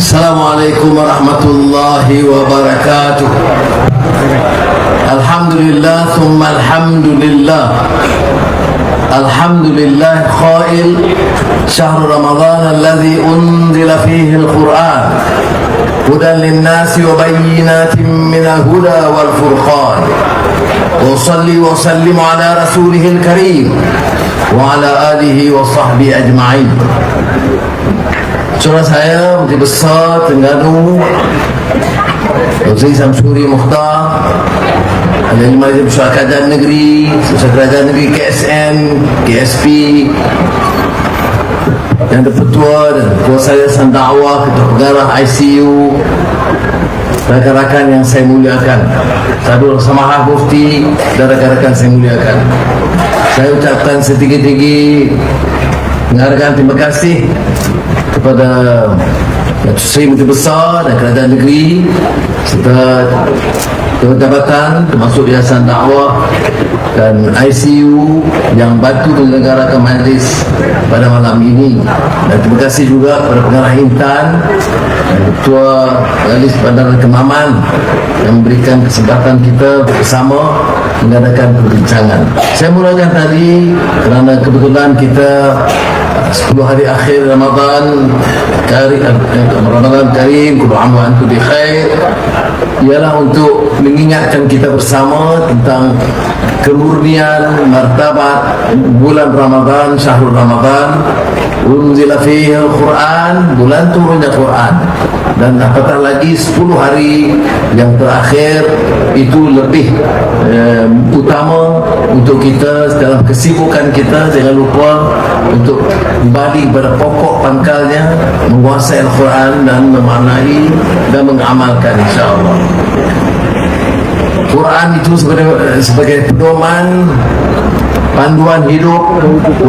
السلام عليكم ورحمة الله وبركاته. الحمد لله ثم الحمد لله. الحمد لله قائل شهر رمضان الذي أنزل فيه القرآن هدى للناس وبينات من الهدى والفرقان. وصلي وسلم على رسوله الكريم وعلى آله وصحبه أجمعين. Saudara saya Menteri Besar Tengganu Dr. Samsuri Mukhtar. Ahli Majlis Besar Kerajaan Negeri Besar Kerajaan Negeri KSN KSP Yang Ketua dan Ketua saya Sandakwah Ketua Pengarah ICU Rakan-rakan yang saya muliakan. Sadul Samahah Mufti Dan rakan-rakan saya muliakan. Saya ucapkan setinggi-tinggi Menghargai terima kasih kepada Datuk Seri Menteri Besar dan Kerajaan Negeri serta jabatan termasuk Yayasan Dakwah dan ICU yang bantu menyelenggarakan majlis pada malam ini. Dan terima kasih juga kepada pengarah Intan dan Ketua Majlis Bandar Kemaman yang memberikan kesempatan kita bersama mengadakan perbincangan. Saya mulakan tadi kerana kebetulan kita 10 hari akhir Ramadan Kari, Ramadan Karim Kudu amu antu di khair Ialah untuk mengingatkan kita bersama Tentang kemurnian martabat bulan Ramadan Syahrul Ramadan. Unzila fihi Al-Quran Bulan turunnya Quran. Dan apatah lagi 10 hari yang terakhir Itu lebih eh, utama untuk kita dalam kesibukan kita. Jangan lupa untuk kembali pada pokok pangkalnya menguasai Al-Quran dan memaknai dan mengamalkan insyaAllah Quran itu sebagai, sebagai pedoman panduan hidup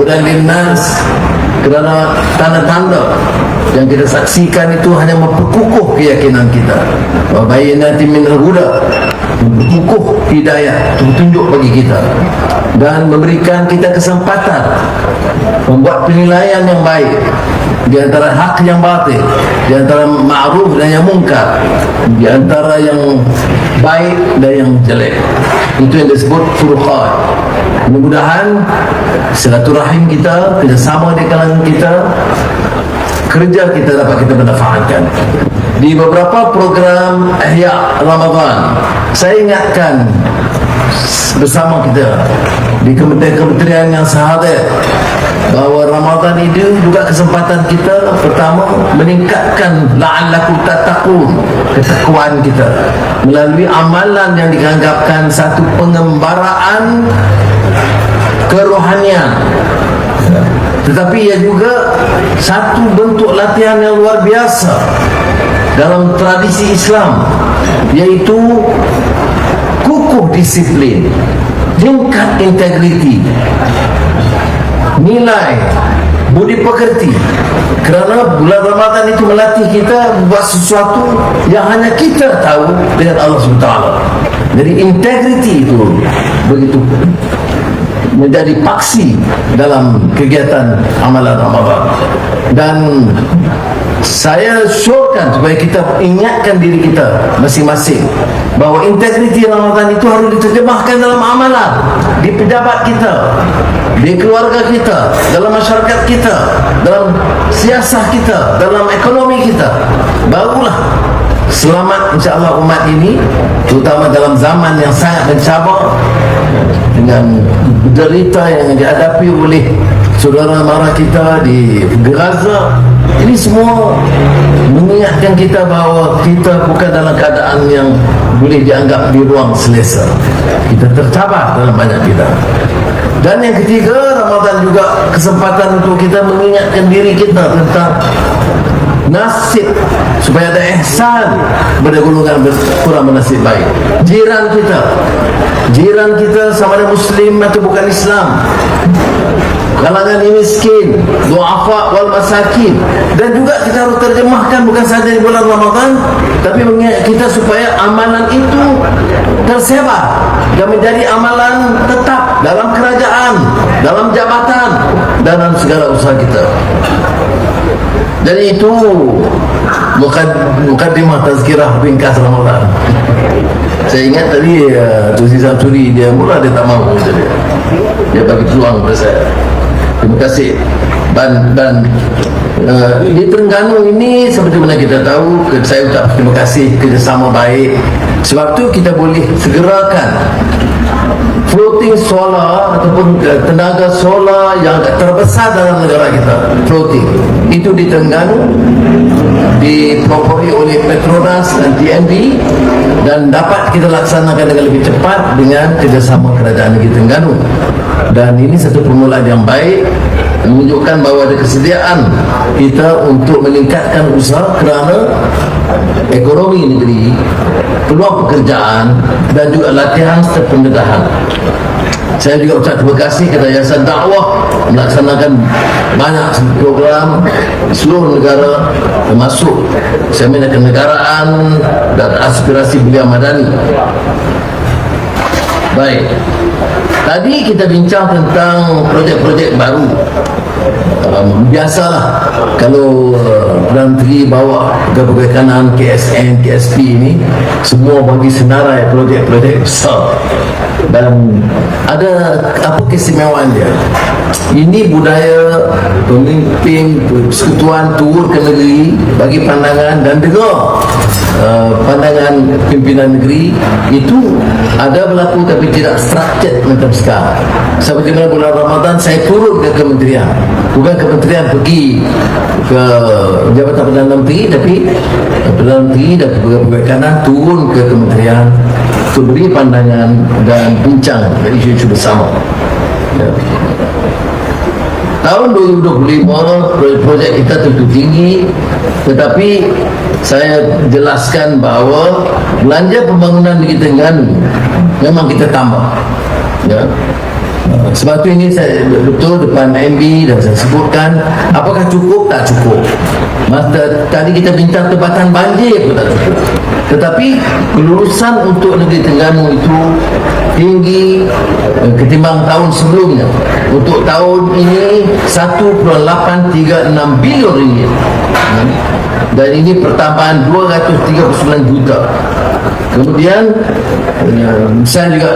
dan linnas kerana tanda-tanda yang kita saksikan itu hanya memperkukuh keyakinan kita. Wa bayyinatin min al-huda memperkukuh hidayah petunjuk bagi kita. Dan memberikan kita kesempatan membuat penilaian yang baik di antara hak yang batil di antara ma'ruf dan yang mungkar di antara yang baik dan yang jelek. Itu yang disebut furqan mudah-mudahan silaturahim kita kerjasama di kalangan kita kerja kita dapat kita manfaatkan di beberapa program Ihya Ramadan saya ingatkan bersama kita di kementerian-kementerian yang sahabat bahawa Ramadan itu juga kesempatan kita pertama meningkatkan la'allakum tattaqun ketakwaan kita. Melalui amalan yang dianggapkan satu pengembaraan kerohanian. Tetapi ia juga satu bentuk latihan yang luar biasa dalam tradisi Islam iaitu kukuh disiplin tingkat integriti nilai budi pekerti kerana bulan Ramadan itu melatih kita buat sesuatu yang hanya kita tahu dengan Allah SWT jadi integriti itu begitu menjadi paksi dalam kegiatan amalan Ramadan. Dan saya syorkan supaya kita ingatkan diri kita masing-masing bahawa integriti Ramadan itu harus diterjemahkan dalam amalan di pejabat kita di keluarga kita dalam masyarakat kita dalam siasah kita dalam ekonomi kita. Barulah selamat insyaAllah umat ini terutama dalam zaman yang sangat mencabar dengan derita yang dihadapi oleh saudara mara kita di Gaza ini semua mengingatkan kita bahawa kita bukan dalam keadaan yang boleh dianggap di ruang selesa. Kita tercabar dalam banyak kita. Dan yang ketiga Ramadan juga kesempatan untuk kita mengingatkan diri kita tentang nasib supaya ada ihsan kepada golongan kurang bernasib baik. Jiran kita. Jiran kita sama ada muslim atau bukan Islam. Kalangan yang miskin duafa wal masakin. Dan juga kita harus terjemahkan bukan saja di bulan Ramadan tapi mengingat kita supaya amalan itu tersebar. Dan menjadi amalan tetap dalam kerajaan dalam jabatan dan dalam segala usaha kita Jadi itu mukad- mukadimah tazkirah ringkas Ramadan. Saya ingat tadi uh, Tuzi Samsuri dia mula dia tak mahu dia. Dia bagi peluang kepada saya. Terima kasih. Dan dan uh, di Terengganu ini seperti mana kita tahu saya ucap terima kasih kerjasama baik. Sebab tu kita boleh segerakan floating solar ataupun uh, tenaga solar yang terbesar dalam negara kita. Floating. Itu di Terengganu dipelopori oleh Petronas dan TNB dan dapat kita laksanakan dengan lebih cepat dengan kerjasama kerajaan negeri Terengganu. Dan ini satu permulaan yang baik menunjukkan bahawa ada kesediaan kita untuk meningkatkan usaha kerana ekonomi negeri peluang pekerjaan dan juga latihan serta pendedahan saya juga ucap terima kasih kepada Yayasan Dakwah melaksanakan banyak program di seluruh negara termasuk seminar kenegaraan dan aspirasi belia madani. Baik. Tadi kita bincang tentang projek-projek baru. Um, biasalah. Kalau uh, Perdana Menteri bawa pegawai kanan KSN, KSP ini semua bagi senarai projek-projek besar. Dan ada apa keistimewaan dia? Ini budaya pemimpin persekutuan turun ke negeri bagi pandangan dan dengar uh, pandangan pimpinan negeri. Itu ada berlaku tapi tidak structured macam sekarang. Seperti bulan Ramadan saya turun ke kementerian. Bukan kementerian pergi ke Jabatan Perdana Menteri tapi Perdana Menteri dan pegawai kanan turun ke kementerian untuk beri pandangan dan bincang dari isu-isu bersama. Ya. Tahun 2025 projek kita tentu tinggi tetapi saya jelaskan bahawa belanja pembangunan di Terengganu memang kita tambah. Ya sebab tu ini saya betul depan MB dan saya sebutkan apakah cukup? Tak cukup. Masa tadi kita minta tempatan banjir pun tak cukup. Tetapi kelulusan untuk negeri Terengganu itu tinggi uh, ketimbang tahun sebelumnya. Untuk tahun ini 1.836 bilion ringgit. Hmm. dan ini pertambahan 239 juta. Kemudian saya juga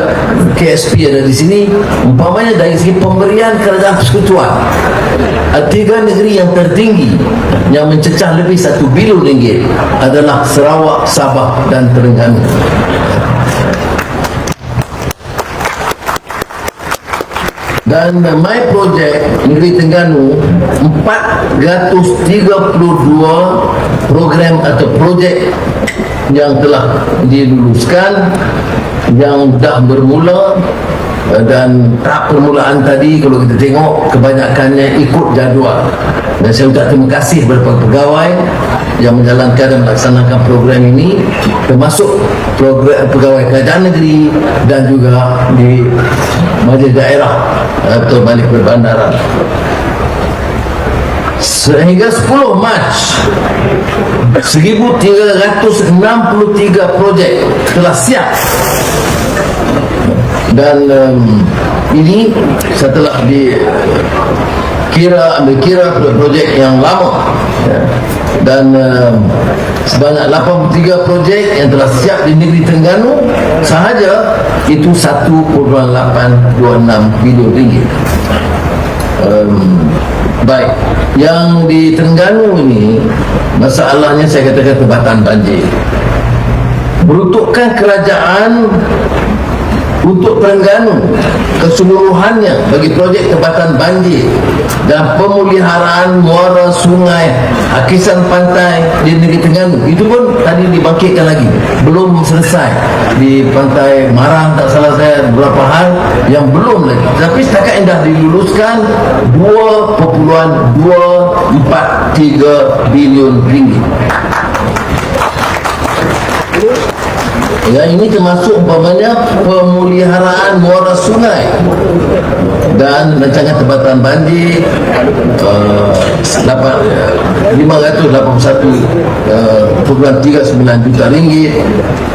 KSP ada di sini. Umpamanya dari segi pemberian kerajaan persekutuan tiga negeri yang tertinggi yang mencecah lebih 1 bilion ringgit adalah Sarawak, Sabah dan Terengganu. Dan my project Negeri Terengganu 432 program atau projek yang telah diluluskan yang dah bermula uh, dan tahap permulaan tadi kalau kita tengok kebanyakannya ikut jadual. Dan saya ucap terima kasih kepada pegawai yang menjalankan dan melaksanakan program ini termasuk program pegawai kerajaan negeri dan juga di majlis daerah atau balik perbandaran sehingga 10 Mac 1363 projek telah siap dan um, ini setelah di kira ambil kira projek yang lama ya. dan um, sebanyak 83 projek yang telah siap di negeri Terengganu sahaja itu 1.826 bilion ringgit. Um, baik. Yang di Terengganu ini masalahnya saya katakan tebatan banjir. Peruntukan kerajaan untuk Terengganu keseluruhannya bagi projek tebatan banjir dan pemuliharaan muara sungai hakisan pantai di negeri Terengganu. Itu pun tadi dibangkitkan lagi. Belum selesai. Di pantai Marang tak salah saya beberapa hal yang belum lagi. Tapi setakat yang dah diluluskan 2.243 bilion ringgit Ya, ini termasuk umpamanya pemuliharaan muara sungai dan rancangan tempatan banjir uh, 8, uh, 581 uh, program 39 juta ringgit.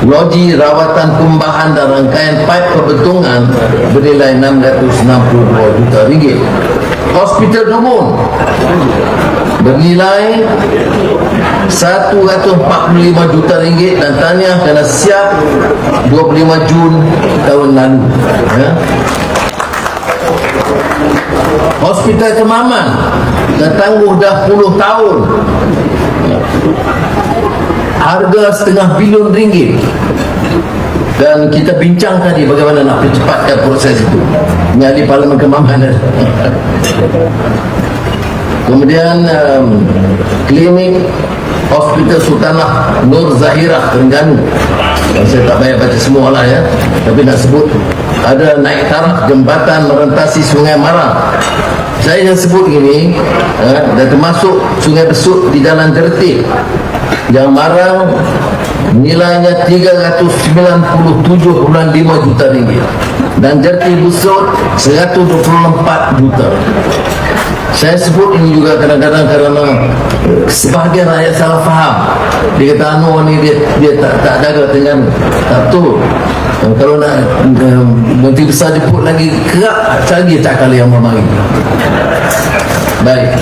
Loji rawatan pembahan dan rangkaian pipe perbetungan bernilai 662 juta ringgit Hospital Dumon bernilai 145 juta ringgit dan tahniah kena siap 25 Jun tahun lalu. Ya. Hospital Kemaman dah tangguh dah 10 tahun. Harga setengah bilion ringgit. Dan kita bincang tadi bagaimana nak percepatkan proses itu. Ini ahli parlimen Kemaman kemudian um, klinik Hospital Sultanah Nur Zahirah Terengganu. Saya tak payah baca semua lah ya tapi nak sebut ada naik taraf jembatan merentasi sungai Marang saya yang sebut ini eh, dan termasuk sungai Besut di jalan Jertik yang Marang nilainya 397.5 juta ringgit dan Jertik Besut 124 juta. Saya sebut ini juga kadang-kadang kerana sebahagian rakyat salah faham. Dia kata anu ni dia dia tak tak jaga dengan tak Uh, kalau nak uh, nanti besar jemput lagi kerak cari tak kali yang memari Baik.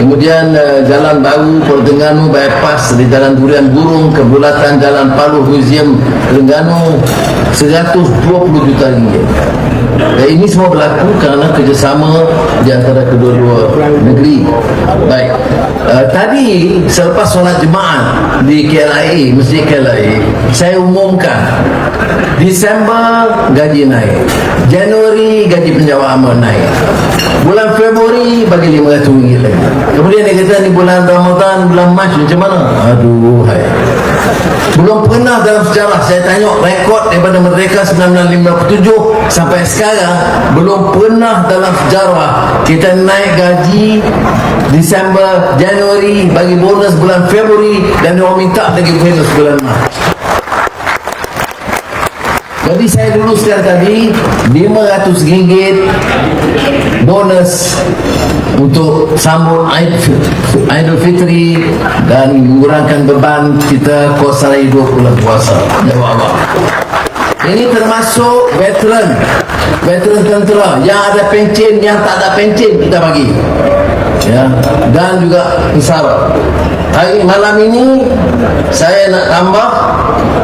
Kemudian uh, jalan baru Pertengganu bypass di Jalan Durian Burung ke bulatan Jalan Palu Museum Terengganu 120 juta ringgit. Dan ini semua berlaku kerana kerjasama di antara kedua-dua negeri. Baik. Uh, tadi selepas solat jemaah di KLIA, Masjid KLIA, saya umumkan Disember gaji naik. Januari gaji penjawaan naik. Bulan Februari bagi RM500 lagi. Kemudian dia kata ni bulan Ramadan, bulan Mac macam mana? Aduh, hai. Belum pernah dalam sejarah saya tengok rekod daripada Merdeka 1957 sampai sekarang belum pernah dalam sejarah kita naik gaji Disember, Januari bagi bonus bulan Februari dan dia minta lagi bonus bulan Mac. Jadi saya luluskan tadi RM500 bonus untuk sambut Aid Aidul Fitri dan mengurangkan beban kita kuasa hidup bulan puasa. Jawab Allah. Ini termasuk veteran veteran tentera yang ada pencen yang tak ada pencen kita bagi ya dan juga pesara hari malam ini saya nak tambah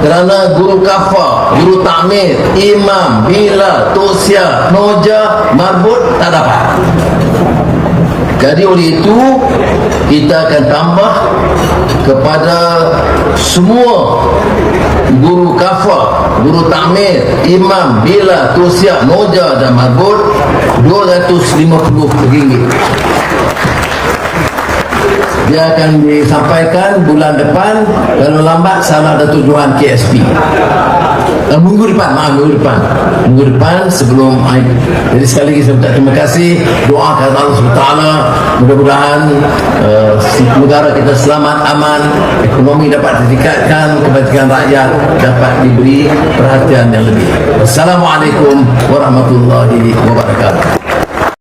kerana guru kafa guru takmir imam bila tosia noja marbut tak dapat. Jadi oleh itu kita akan tambah kepada semua guru kafa, guru takmir, imam, bila, tosia, noja dan marbut RM250 dia akan disampaikan bulan depan kalau lambat salah ada tujuan KSP uh, minggu depan maaf minggu depan. Minggu depan sebelum Aid jadi sekali lagi saya ucap terima kasih doa kepada Allah SWT mudah-mudahan uh, negara kita selamat aman ekonomi dapat ditingkatkan kebajikan rakyat dapat diberi perhatian yang lebih. Assalamualaikum warahmatullahi wabarakatuh